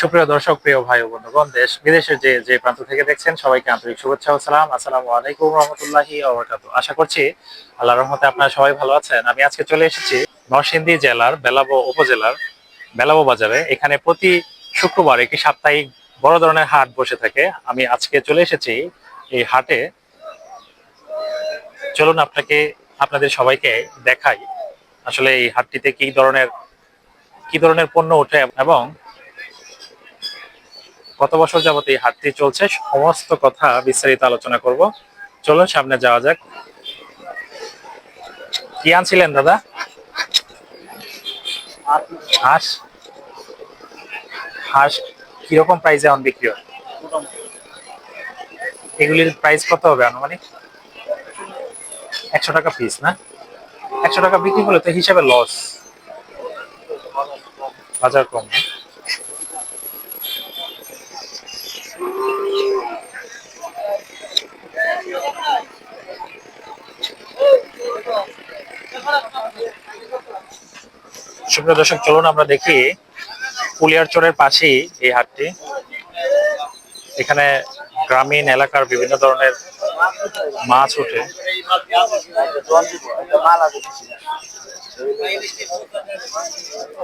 সুপ্রিয় দর্শক, প্রিয় ভাই বন্ধুগণ, দেশ বিদেশের যে যে প্রান্ত থেকে দেখছেন, সবাইকে আন্তরিক শুভেচ্ছা ও সালাম। আসসালামু আলাইকুম রহমতুল্লাহি আশা করছি আল্লাহ রহমতে আপনারা সবাই ভালো আছেন। আমি আজকে চলে এসেছি নরসিংদী জেলার বেলাবো উপজেলার বেলাবো বাজারে। এখানে প্রতি শুক্রবার একটি সাপ্তাহিক বড় ধরনের হাট বসে থাকে। আমি আজকে চলে এসেছি এই হাটে। চলুন আপনাকে, আপনাদের সবাইকে দেখাই আসলে এই হাটটিতে কি ধরনের কি ধরনের পণ্য ওঠে এবং কত বছর যাবত এই হাটটি চলছে। সমস্ত কথা বিস্তারিত আলোচনা করব। চলুন, সামনে যাওয়া যাক। কি আনছিলেন, দাদা? হাঁস। হাঁস কীরকম প্রাইসে এখন বিক্রি হয়? এগুলির প্রাইস কত হবে আনুমানিক? একশো টাকা পিস না? একশো টাকা বিক্রি করলে তো হিসাবে লস বাজার কম, না? সুপ্রিয় দর্শক, চলুন আমরা দেখি পুলিয়ার পুলিয়ারচরের পাশেই এই হাটটি। এখানে গ্রামীণ এলাকার বিভিন্ন ধরনের মাছ ওঠে।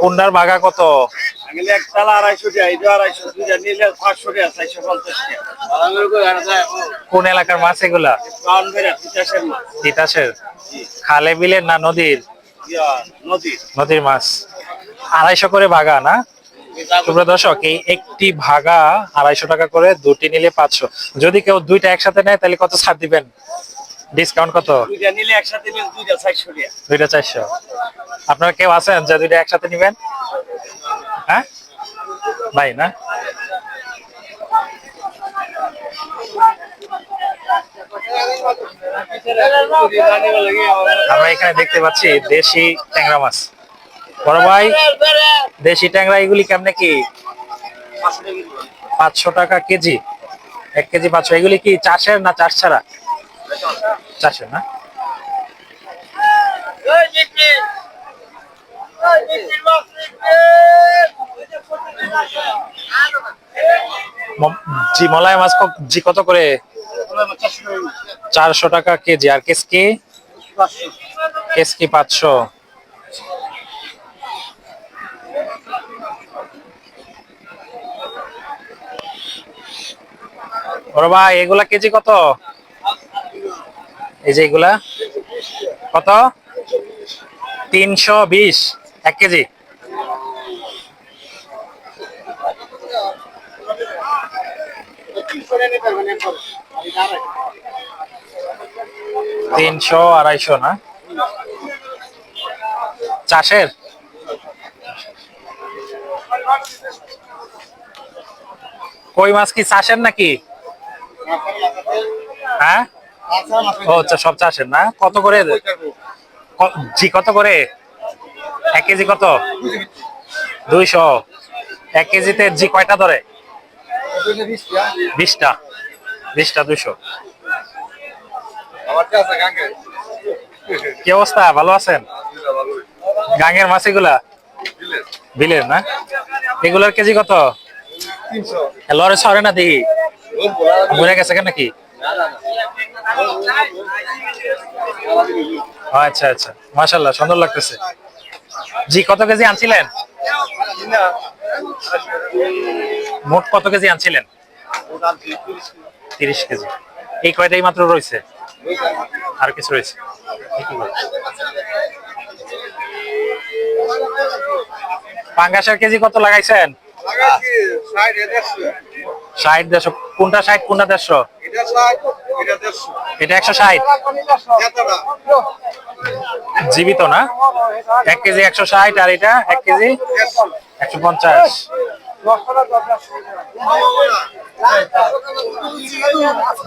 কুন্ডার বাগা কত? কোন এলাকার মাছ এগুলা? তিতাসের। খালে বিলের না নদীর? নদীর। মাছ। আড়াইশো করে ভাগা না? সুপ্রিয় দর্শক এই একটি ভাগা আড়াইশো টাকা করে দুটি নিলে পাঁচশো। যদি কেউ দুইটা একসাথে নেয় তাহলে কত ছাড় দিবেন? ডিসকাউন্ট কত? দুইটা চারশো। আপনারা কেউ আছেন যে দুইটা একসাথে নিবেন? হ্যাঁ? ভাই না? আমরা এখানে দেখতে পাচ্ছি দেশি ট্যাংরা মাছ। বড় ভাই, দেশি ট্যাংরা, এগুলি কেমনে কি? পাঁচশো টাকা কেজি, এক কেজি পাঁচশো। এগুলি কি চাষের না চাষ ছাড়া? চাষের না? জি মলাই মাছ জি, কত করে? চারশো টাকা কেজি, আর কেসকি? কেসকি পাঁচশো। ওরে ভাই, এগুলা কেজি কত? এই যে এগুলা। কত? তিনশো বিশ, এক কেজি। তিনশো আড়াইশো না? চাষের? কই মাছ কি চাষের নাকি? হ্যাঁ? ও আচ্ছা সব চাষের না? কত করে? জি কত করে? এক কেজি কত? দুইশো। এক কেজিতে জি কয়টা ধরে? বিশটা। বিশটা কি অবস্থা? ভালো আছেন? গাঙ্গের মাছ এগুলা বিলের না? এগুলার কেজি কত? লরে সরে না দেখি। মরে গেছে কেন নাকি ও, আচ্ছা আচ্ছা। মাশাল্লাহ সুন্দর লাগতেছে। জি কত কেজি আনছিলেন? মোট কত কেজি আনছিলেন? তিরিশ কেজি। এই কয়টাই মাত্র রয়েছে? আর কিছু রয়েছে? পাঙ্গাসের কেজি কত লাগাইছেন? ষাট দেড়শো। কোনটা ষাট, কোনটা দেড়শো? এটা একশো ষাট। জীবিত না? এক কেজি একশো ষাট আর এটা এক কেজি একশো পঞ্চাশ।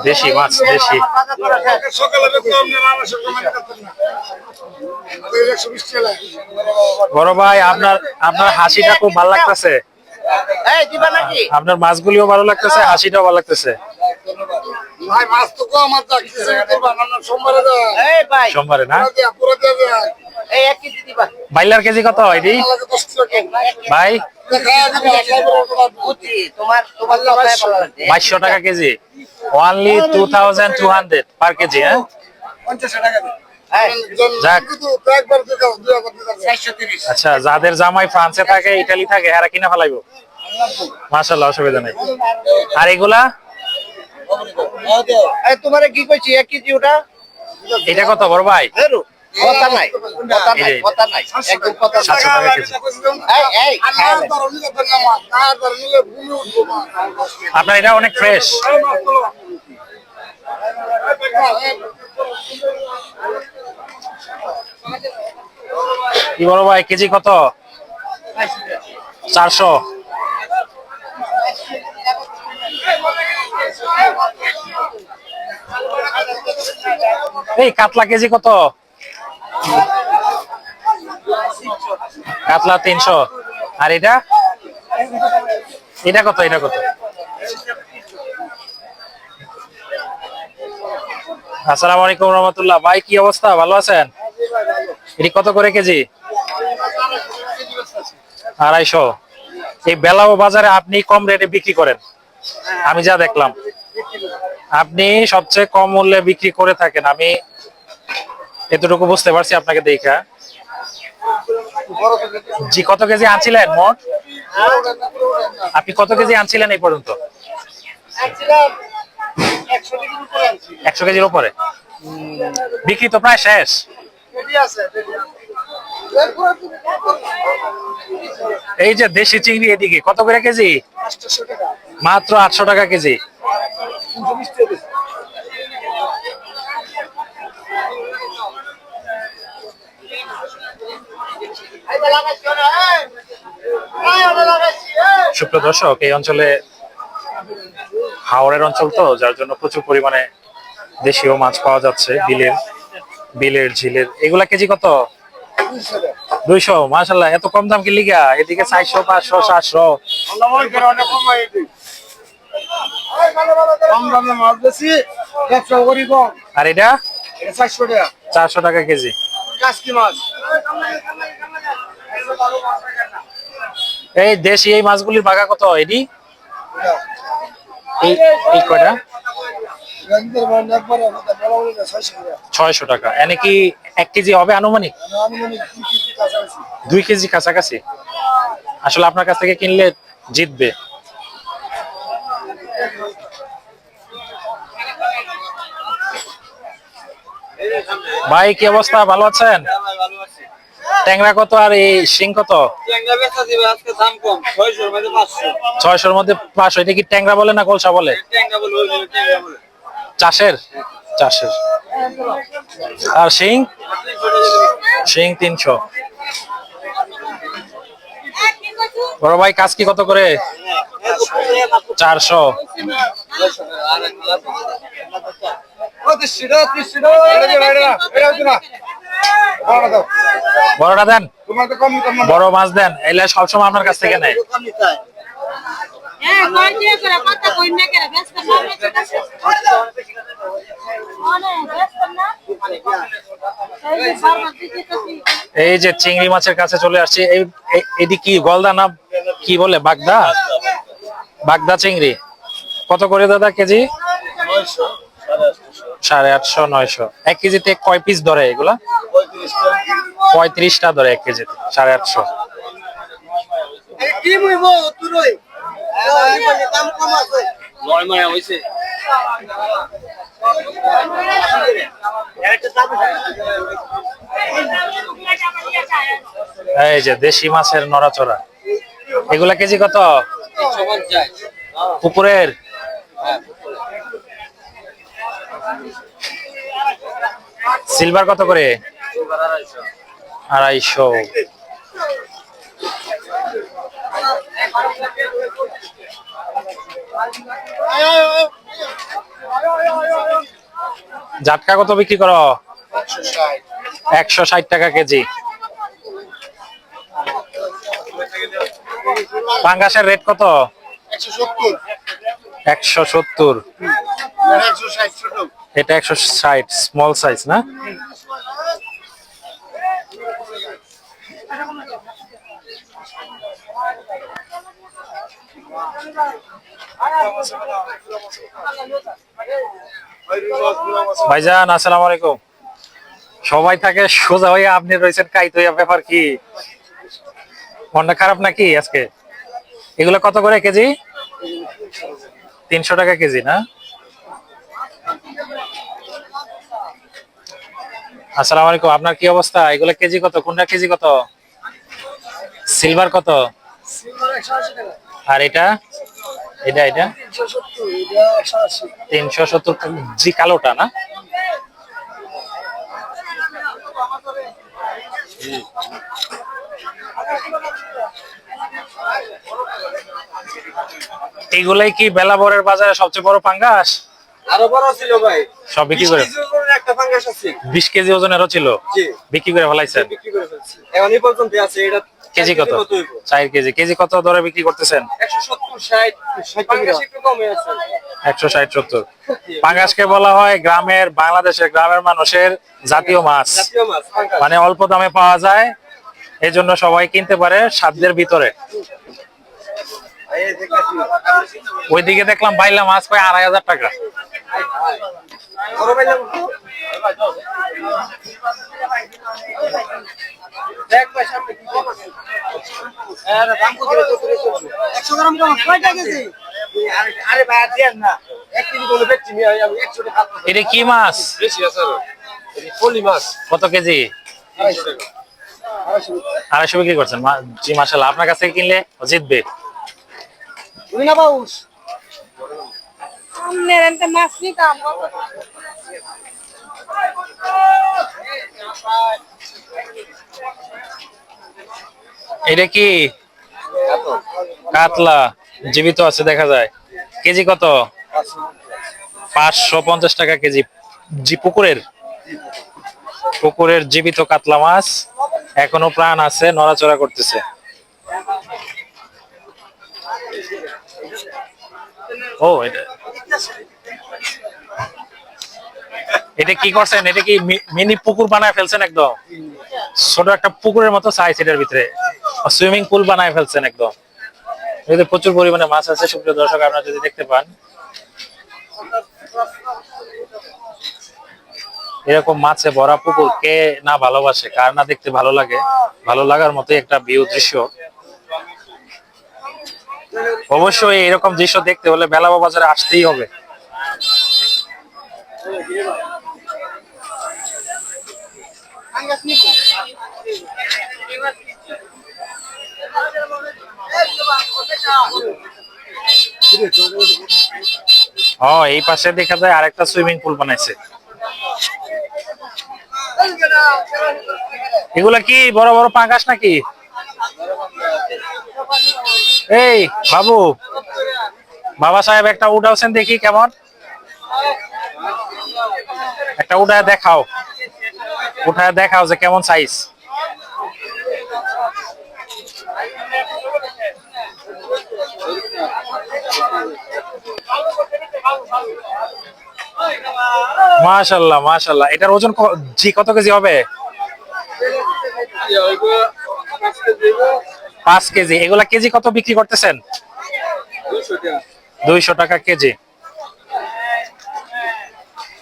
দেশি মাছ দেশি। বড় ভাই আপনার আপনার হাসিটা খুব ভালো লাগতেছে। এই দিবা নাকি? আপনার মাছগুলিও ভালো লাগতেছে হাসিটাও ভালো লাগতেছে। সোমবারে না? বাইলার কেজি কত এটি ভাই? বাইশশো টাকা kg. Only two thousand two hundred per kg হ্যাঁ? তিরিশ। আচ্ছা যাদের জামাই ফ্রান্সে থাকে ইটালি থাকে এরা কিনে ফেলাইবো? মাশাল্লাহ অসুবিধা নেই। আর এগুলা? এই তোমারে কি কইছি এক কেজি ওটা? এটা কত বড় ভাই? কথা নাই কথা নাই কথা নাই একদম কথা। আপনার এটা অনেক ফ্রেশ কি বড় ভাই কেজি কত? চারশো। এই কাতলা কেজি কত? কাতলা তিনশো। আর এটা? এটা কত এটা কত? আসসালামু আলাইকুম রহমতুল্লাহ। ভাই, কি অবস্থা? ভালো আছেন? এটি কত করে কেজি? আড়াইশো। এই বেলাও বাজারে আপনি কম রেটে বিক্রি করেন। আমি যা দেখলাম। আপনি সবচেয়ে কম মূল্যে বিক্রি করে থাকেন। আমি এতটুকু বুঝতে পারছি আপনাকে দেখা। জি, কত কেজি আনছিলেন মোট? আপনি কত কেজি আনছিলেন এই পর্যন্ত? একশো কেজির উপরে। বিক্রি তো প্রায় শেষ। এই যে দেশি চিংড়ি এদিকে, কত করে কেজি? মাত্র আটশো টাকা কেজি। সুপ্রিয় দর্শক এই অঞ্চলে হাওড়ের অঞ্চল তো যার জন্য প্রচুর পরিমাণে দেশীয় মাছ পাওয়া যাচ্ছে বিলের বিলের ঝিলের। এগুলা কেজি কত? দুইশো। মাসাল্লাহ এত কম দাম কি লিগা? এদিকে চারশো পাঁচশো সাতশো। আর এটা? চারশো টাকা। চারশো টাকা কেজি। কাজকি মাছ। এই দেশি এই মাছগুলির বাগা কত এডি এই কয়টা? ছয়শো টাকা। এনে কি এক কেজি হবে আনুমানিক? দুই কেজি কাছাকাছি। আসলে আপনার কাছ থেকে কিনলে জিতবে। ভাই, কি অবস্থা? ভালো আছেন? ট্যাংরা কত আর এই শিং কত? ছয়শোর মধ্যে পাঁচশো। এটা কি ট্যাংরা বলে না কলসা বলে? চাষের? চাষের। আর শিং? শিং তিনশো। বড় ভাই কাজ কি কত করে? চারশো। বড়টা দেন। বড় মাছ দেন। এলে সবসময় আপনার কাছ থেকে নেয়। এই যে চিংড়ি মাছের কাছে চলে আসছি। এটি কি গলদা না কি বলে? বাগদা? বাগদা চিংড়ি। কত করে দাদা কেজি? সাড়ে আটশো নয়শো। এক কেজিতে কয় পিস ধরে এগুলা? পঁয়ত্রিশটা ধরে এক কেজিতে সাড়ে আটশো। এই যে দেশি মাছের নড়াচড়া এগুলা কেজি কত? পুকুরের সিলভার কত করে? আড়াইশো। জাটকা কত বিক্রি করো? একশো ষাট টাকা কেজি। পাঙ্গাসের রেট কত? একশো সত্তর। এটা একশো ষাট স্মল সাইজ না? ভাইজান, আসসালামু আলাইকুম। সবাই থাকে, সোজা হয়ে আপনি রয়েছেন কাইত ব্যাপার কি? মনটা খারাপ নাকি আজকে? এগুলো কত করে কেজি? তিনশো টাকা কেজি, না? আসসালামু আলাইকুম, আপনার কি অবস্থা? এগুলো কেজি কত? কোনটা কেজি কত? সিলভার কত? আর এটা? এটা এটা? তিনশো সত্তর জি কালোটা না? এগুলাই কি বেলাবরের বাজারে সবচেয়ে বড় পাঙ্গাস আরও বড় ছিল ভাই। সব বিক্রি করে? একটা ফাঙ্গাস আছে। বিশ কেজি ওজনেরও ছিল? জি। বিক্রি করে ফেলাইছেন? বিক্রি করে ফেলছি এখন এই পর্যন্ত আছে এটা কেজি কত? চার কেজি। কেজি কত দরে বিক্রি করতেছেন? একশো ষাট সত্তর। পাঙ্গাসকে বলা হয় গ্রামের বাংলাদেশের গ্রামের মানুষের জাতীয় মাছ। জাতীয় মাছ ফাঙ্গাস মানে অল্প দামে পাওয়া যায় এই জন্য সবাই কিনতে পারে সাধ্যের ভিতরে। ওইদিকে দেখলাম বাইলা মাছ পায় আড়াই হাজার টাকা। বড় ভাই যাব দেখ ভাই সামনে কি করছে? আরে দাম কত রে কত রে চলছে একশো গ্রাম কয়টা কেজি? আরে আরে ভাই আর দেন না। এক কেজি বলে বেচছি আমি আমি 100 টাকা হাত এটা কি মাছ? পলি মাছ। কত কেজি? আড়াইশো বিক্রি। করছেন। জি মাসাল্লাহ আপনার কাছে কিনলে জিতবে এটা কি? কাতলা, জীবিত আছে দেখা যায়। কেজি কত? পাঁচশো পঞ্চাশ টাকা কেজি। জি, পুকুরের? পুকুরের জীবিত কাতলা মাছ এখনও প্রাণ আছে, নড়াচড়া করতেছে। ও, এটা এটা কি করছেন? এটা কি মিনি পুকুর বানায় ফেলছেন একদম? ছোট একটা পুকুরের মতো সাইজ এটার ভিতরে। সুইমিং পুল বানায় ফেলছেন একদম। এতে প্রচুর পরিমাণে মাছ আছে। সুপ্রিয় দর্শক, আপনারা যদি দেখতে পান। এরকম মাছে ভরা পুকুর কে না ভালোবাসে, কার না দেখতে ভালো লাগে, ভালো লাগার মতো একটা ভিউ দৃশ্য। অবশ্যই এরকম দৃশ্য দেখতে হলে বেলাবা বাজারে আসতেই হবে। ও এই পাশে দেখা যায় আরেকটা সুইমিং পুল বানাইছে। এগুলা কি বড় বড় পাঙ্গাস নাকি? এই, বাবু। বাবা সাহেব একটা উঠাওছেন দেখি কেমন। একটা উঠায় দেখাও। উঠায় দেখাও যে কেমন সাইজ মাশাল্লাহ মাশাল্লাহ। এটার ওজন জি, কত কেজি হবে? পাঁচ কেজি। এগুলা কেজি কত বিক্রি করতেছেন? দুইশো টাকা। কেজি।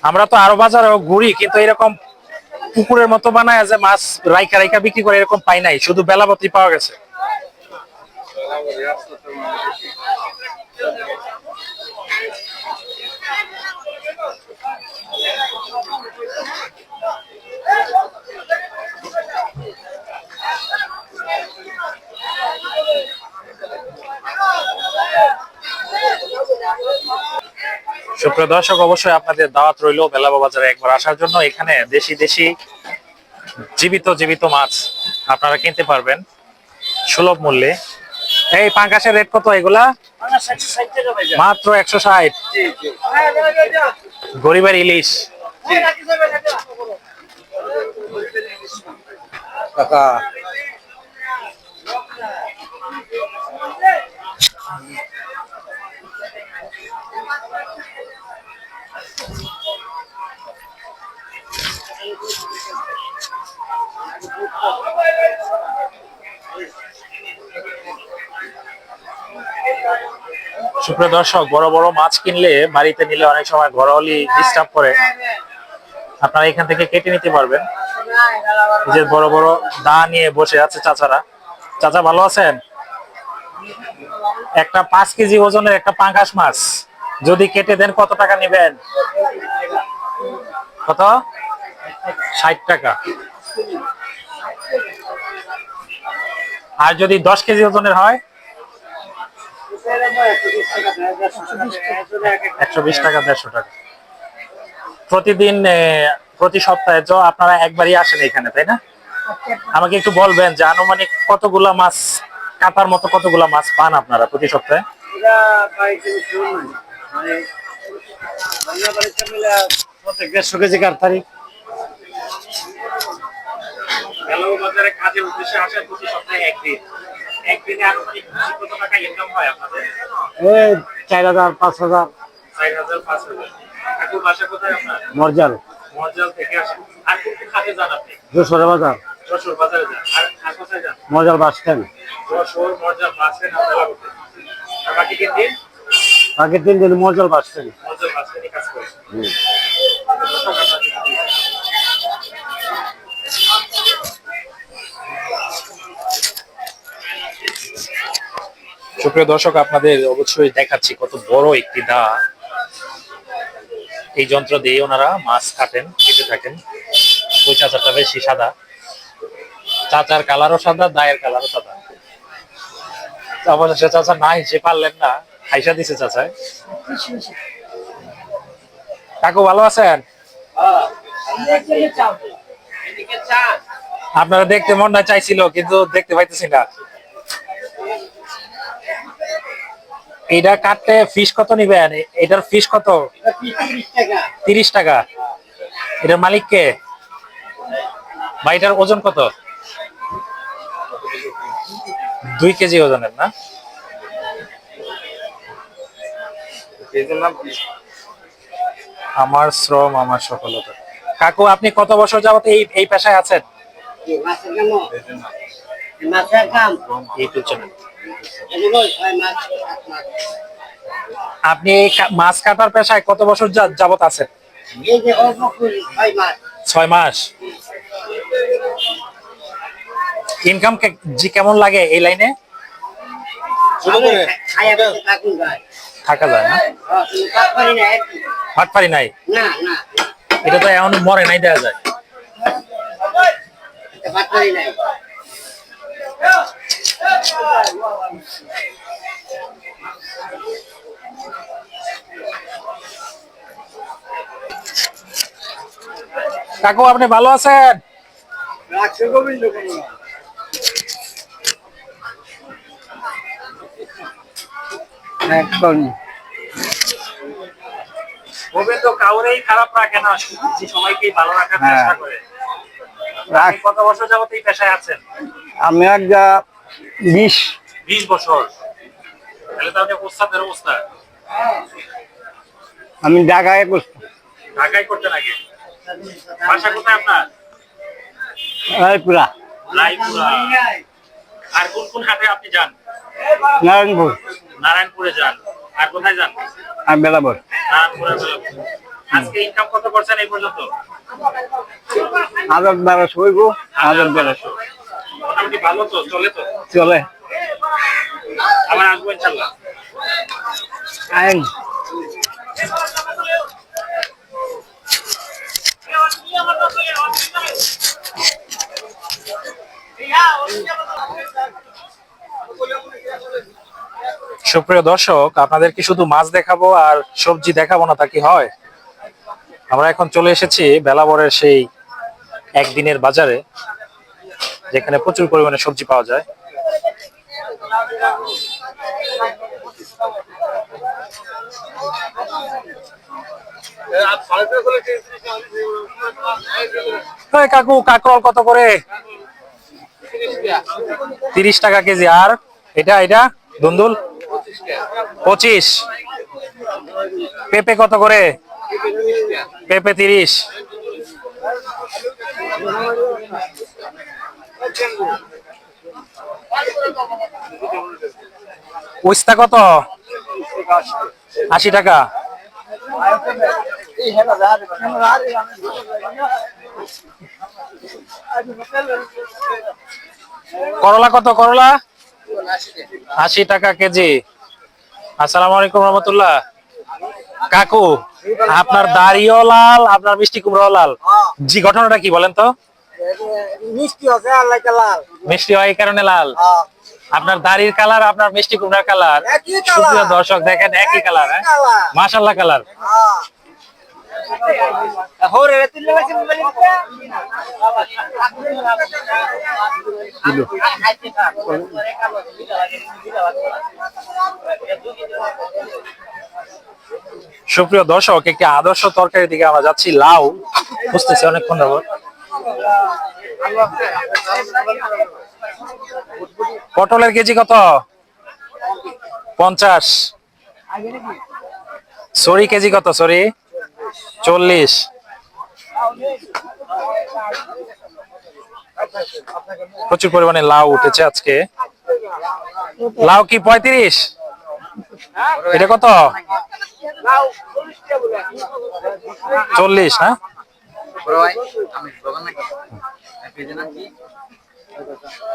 আমরা তো আরও বাজারে ঘুরি কিন্তু এরকম পুকুরের মতো বানায় যে মাছ রাইকা রাইকা বিক্রি করে এরকম পাই নাই শুধু বেলাবতি পাওয়া গেছে। সুপ্রিয় দর্শক অবশ্যই আপনাদের দাওয়াত রইল বেলাবা বাজারে একবার আসার জন্য। এখানে দেশি দেশি জীবিত জীবিত মাছ আপনারা কিনতে পারবেন সুলভ মূল্যে। এই পাঙ্কাশের রেট কত এগুলা? মাত্র একশো ষাট। গরিবের ইলিশ। কাকা সুপ্রিয় দর্শক, বড় বড় মাছ কিনলে বাড়িতে নিলে অনেক সময় ঘরওয়ালি ডিস্টার্ব করে। আপনারা এখান থেকে কেটে নিতে পারবেন। যে বড় বড় দা নিয়ে বসে আছে চাচারা। চাচা ভালো আছেন? একটা পাঁচ কেজি ওজনের একটা পাঙ্গাস মাছ। যদি কেটে দেন কত টাকা নেবেন? কত? ষাট টাকা। আর যদি দশ কেজি ওজনের হয়? একশো বিশ টাকা দেড়শো টাকা। প্রতিদিন প্রতি সপ্তাহে তো আপনারা একবারই আসেন এখানে তাই না? আমাকে একটু বলবেন যে আনুমানিক কতগুলা মাছ কাটার মতো কতগুলা মাছ পান আপনারা প্রতি সপ্তাহে? দেড়শো কেজি কারতারি হ্যালো বাজারে কাজের উদ্দেশ্যে আসেন প্রতি সপ্তাহে একদিন। একদিনে আনুমানিক কত টাকা ইনকাম হয় আপনাদের এই চার হাজার পাঁচ হাজার। চার হাজার পাঁচ হাজার এখন বাসা কোথায় আপনার মর্জাল। মজাল থেকে আসেন আর কোন কোন খাতে যান আপনি দুশোরে বাজার। যশোর বাজারে যান আর আর কোথায় যান মর্জাল বাস স্ট্যান্ড। যশোর বাসে করতে বাকি তিন দিন বাকি তিন দিন মর্জাল বাস স্ট্যান্ড। বাসে নিয়ে কাজ করে সুপ্রিয় দর্শক, আপনাদের অবশ্যই দেখাচ্ছি কত বড় একটি দা। এই যন্ত্র দিয়ে ওনারা মাছ কাটেন, কেটে থাকেন। ওই চাচাটা বেশি সাদা। চাচার কালারও সাদা, দায়ের কালারও সাদা। অবশেষে চাচা না হিসেবে পারলেন না। খাইসা দিছে চাচায়। কাকু, ভালো আছেন? আপনারা দেখতে মন না চাইছিল, কিন্তু দেখতে পাইতেছি না। এটা কাটতে ফিস কত নিবেন এটার ফিস কত? তিরিশ টাকা। এটার মালিক কে? বা এটার ওজন কত? দুই কেজি ওজনের না? আমার শ্রম আমার সফলতা। কাকু আপনি কত বছর যাবত এই এই পেশায় আছেন? ইউটিউব চ্যানেল আপনি মাছ কাটার পেশায় কত বছর যাবত আছেন? ছয় মাস। ইনকাম জি কেমন লাগে এই লাইনে? থাকা যায় না। ভাট পারি নাই? এটা তো এমন মরে নাই দেওয়া যায়। কাকু আপনি ভালো আছেন? রাখছে এখন গোবিন্দ কাউরেই খারাপ রাখে না সবাইকেই ভালো রাখার হ্যাঁ। চেষ্টা করে। কত বছর যাবত এই পেশায় আছেন? আমি একটা বিশ। বিশ বছর। তাহলে তো আপনি ওস্তাদের অবস্থা? আমি ঢাকায় করছি ঢাকায় করতেন আগে বাসা কোথায় আপনার? রায়পুরা। রায়পুরা। আর কোন কোন হাটে আপনি যান? নারায়ণপুর। নারায়ণপুরে যান। আর কোথায় যান? আর বেলাবর নারায়ণপুরে বেলাপুর। আজকে ইনকাম কত করছেন এই পর্যন্ত? হাজার বারোশো হইব। হাজার বারোশো। ভালো তো চলে তো? চলে। আবার আসব ইনশাল্লাহ। আইন সুপ্রিয় দর্শক আপনাদেরকে শুধু মাছ দেখাবো আর সবজি দেখাবো না তা কি হয়? আমরা এখন চলে এসেছি বেলাবরের সেই একদিনের বাজারে। যেখানে প্রচুর পরিমাণে সবজি পাওয়া যায়। কাকু কাকরল কত করে? তিরিশ টাকা কেজি। আর এটা এটা? দুন্দুল? পঁচিশ। পেঁপে কত করে? পেঁপে তিরিশ। কত? আশি টাকা। করলা কত করলা? আশি টাকা কেজি। আসসালামু আলাইকুম রহমতুল্লাহ। কাকু, আপনার দাড়িও লাল, আপনার মিষ্টি কুমড়াও লাল। জি, ঘটনাটা কি বলেন তো? মিষ্টি আছে আল্লাহ কালার মিষ্টি হয় এই কারণে লাল? আপনার দাড়ির কালার আপনার মিষ্টি কুমড়ার কালার। সুপ্রিয় দর্শক দেখেন একই কালার হ্যাঁ? সুপ্রিয় দর্শক একটি আদর্শ তরকারির দিকে আমরা যাচ্ছি লাউ। বুঝতেছি অনেকক্ষণ যাবত। পটলের কেজি কত? পঞ্চাশ। সরি, কেজি কত? সরি, চল্লিশ। প্রচুর পরিমাণে লাউ উঠেছে আজকে। লাউ কি পঁয়ত্রিশ? এটা কত? চল্লিশ হ্যাঁ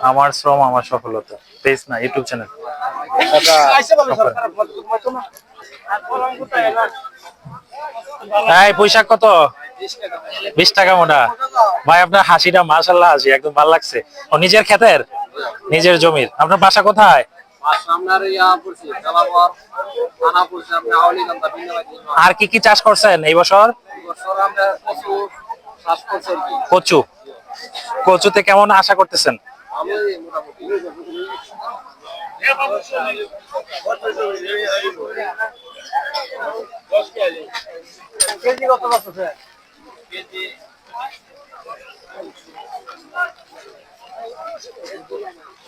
আমার শ্রম আমার সফলতা। পেজ না ইউটিউব চ্যানেল। পোশাক কত? বিশ টাকা মোটা। ভাই আপনার হাসিটা মাশাল্লাহ হাসি একদম ভালো লাগছে। ও নিজের ক্ষেতের? নিজের জমির। আপনার বাসা কোথায়? ইয়া আর কি কি চাষ করছেন এই বছর? বছর আমরা কচু। কচুতে কেমন আশা করতেছেন?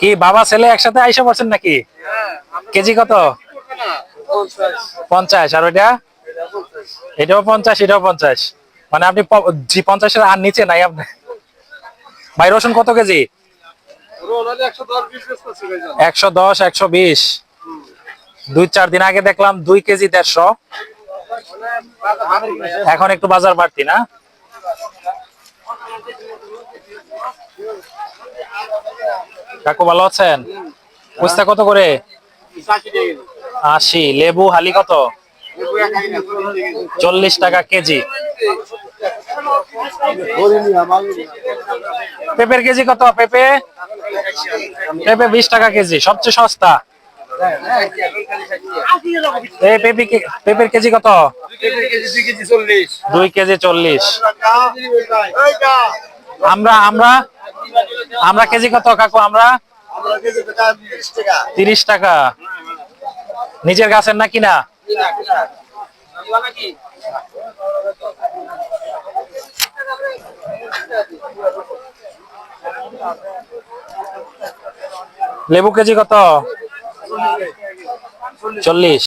কি বাবা ছেলে একসাথে আইসা পড়ছেন নাকি? কেজি কত? পঞ্চাশ। আর ওইটা? এটাও পঞ্চাশ এটাও পঞ্চাশ। মানে আপনি জি পঞ্চাশের আর নিচে নাই আপনি। ভাই, রসুন কত কেজি? একশো দশ, একশো বিশ। দুই, চার দিন আগে দেখলাম দুই কেজি দেড়শো। এখন একটু বাজার বাড়তি না? কাকু ভালো আছেন? পুস্তা কত করে? আশি। লেবু, হালি কত? চল্লিশ টাকা কেজি। পেঁপের কেজি কত পেঁপে? পেঁপে বিশ টাকা কেজি, সবচেয়ে সস্তা। এই পেঁপে কে- পেঁপের কেজি কত? দুই কেজি চল্লিশ। আমরা আমরা আমরা কেজি কত কাকু, আমরা? তিরিশ টাকা। নিজের গাছের না কিনা? লেবু কেজি কত? চল্লিশ।